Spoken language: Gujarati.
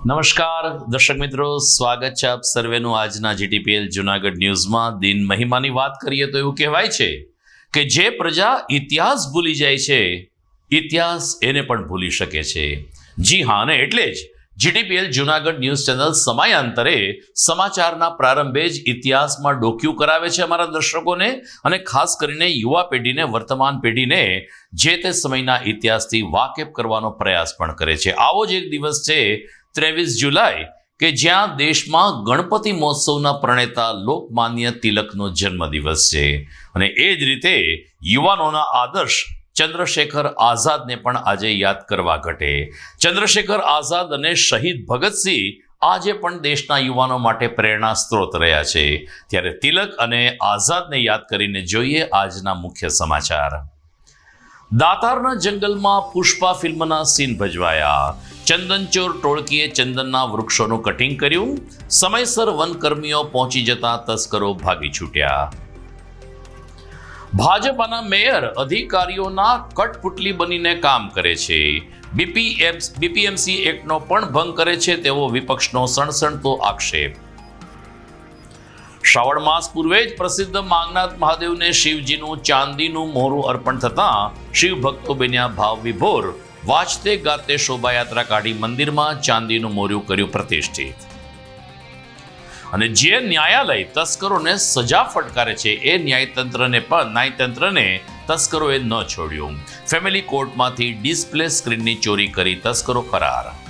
નમસ્કાર, દર્શક મિત્રો, સ્વાગત છે આપ સર્વેનું આજના જીટીપીએલ જુનાગઢ ન્યૂઝમાં. દિન મહિમાની વાત કરીએ તો એવું કહેવાય છે કે જે પ્રજા ઇતિહાસ ભૂલી જાય છે, ઇતિહાસ એને પણ ભૂલી શકે છે. જી હા, અને એટલે જ જીટીપીએલ જુનાગઢ ન્યૂઝ ચેનલ સમયાંતરે સમાચારના પ્રારંભે જ ઇતિહાસમાં ડોક્યુ કરાવે છે અમારા દર્શકોને અને ખાસ કરીને યુવા પેઢીને, વર્તમાન પેઢીને જે તે સમયના ઇતિહાસથી વાકેફ કરવાનો પ્રયાસ પણ કરે છે. આવો જ એક દિવસ છે ત્રેવીસ જુલાઈ, કે જ્યાં દેશમાં ગણપતિ મહોત્સવના પ્રણેતા લોકમાન્ય તિલકનો જન્મદિવસ છે. અને એ જ રીતે યુવાનોના આદર્શ ચંદ્રશેખર આઝાદને પણ આજે યાદ કરવા ઘટે. ચંદ્રશેખર આઝાદ અને શહીદ ભગતસિંહ આજે પણ દેશના યુવાનો માટે પ્રેરણા સ્ત્રોત રહ્યા છે. ત્યારે તિલક અને આઝાદને યાદ કરીને જોઈએ આજના મુખ્ય સમાચાર. દાતારના જંગલમાં પુષ્પા ફિલ્મના સીન ભજવાયા. ચંદનચોર ટોળકીએ ચંદનના વૃક્ષોનું કટિંગ કર્યું. સમયસર વનકર્મીઓ પહોંચી જતા તસ્કરો ભાગી છૂટ્યા. ભાજપાના મેયર અધિકારીઓના કટપુટલી બનીને કામ કરે છે. બીપીએમ બીપીએમસી એક્ટનો પણ ભંગ કરે છે તેવો વિપક્ષનો સણસણતો આક્ષેપ. શ્રાવણ માસ પૂર્વે જ પ્રસિદ્ધ માંગનાથ મહાદેવને શિવજીનું ચાંદીનું મોરું અર્પણ થતાં શિવ ભક્તો બન્યા ભાવ વિભોર વાંચતે ગાતે શોભાયાત્રા કાઢી મંદિરમાં ચાંદીનું મોર્યું કર્યું પ્રતિષ્ઠિત. અને જે ન્યાયાલય તસ્કરોને સજા ફટકારે છે એ ન્યાયતંત્રને પણ ન્યાયતંત્રને તસ્કરોએ ન છોડ્યું. ફેમિલી કોર્ટમાંથી ડિસ્પ્લે સ્ક્રીનની ચોરી કરી તસ્કરો ફરાર.